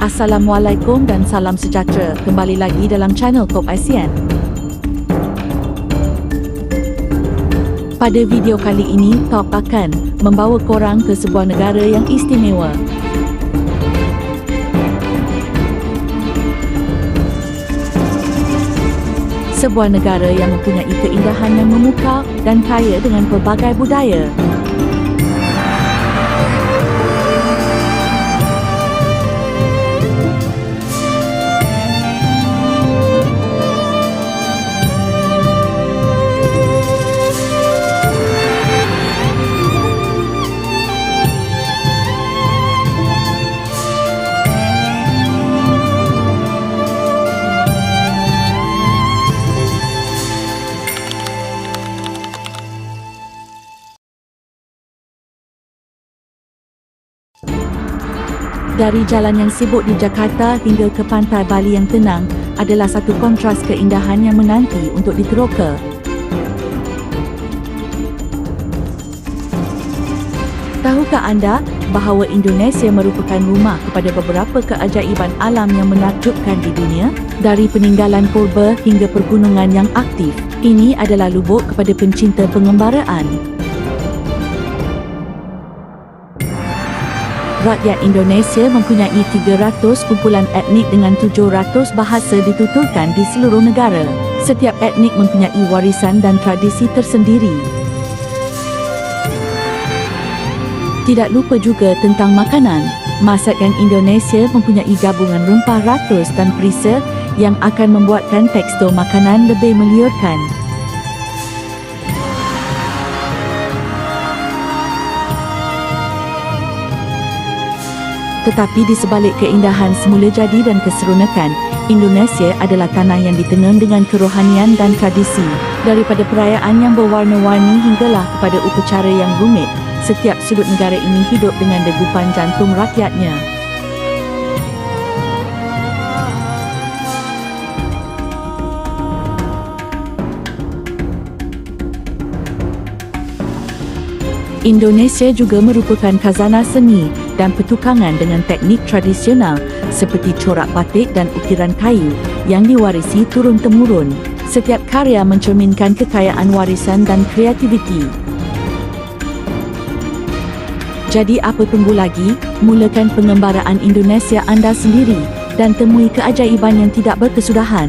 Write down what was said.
Assalamualaikum dan salam sejahtera. Kembali lagi dalam channel Kop ASEAN. Pada video kali ini, Top akan membawa korang ke sebuah negara yang istimewa. Sebuah negara yang mempunyai keindahan yang memukau dan kaya dengan pelbagai budaya. Dari jalan yang sibuk di Jakarta hingga ke pantai Bali yang tenang adalah satu kontras keindahan yang menanti untuk diteroka. Tahukah anda bahawa Indonesia merupakan rumah kepada beberapa keajaiban alam yang menakjubkan di dunia? Dari peninggalan purba hingga pergunungan yang aktif, ini adalah lubuk kepada pencinta pengembaraan. Rakyat Indonesia mempunyai 300 kumpulan etnik dengan 700 bahasa dituturkan di seluruh negara. Setiap etnik mempunyai warisan dan tradisi tersendiri. Tidak lupa juga tentang makanan. Masakan Indonesia mempunyai gabungan rempah ratus dan perisa yang akan membuatkan tekstur makanan lebih meliurkan. Tetapi di sebalik keindahan semula jadi dan keseronokan, Indonesia adalah tanah yang ditenun dengan kerohanian dan tradisi. Daripada perayaan yang berwarna-warni hinggalah kepada upacara yang rumit, setiap sudut negara ini hidup dengan degupan jantung rakyatnya. Indonesia juga merupakan khazanah seni dan pertukangan dengan teknik tradisional seperti corak batik dan ukiran kayu yang diwarisi turun-temurun. Setiap karya mencerminkan kekayaan warisan dan kreativiti. Jadi apa tunggu lagi? Mulakan pengembaraan Indonesia anda sendiri dan temui keajaiban yang tidak berkesudahan.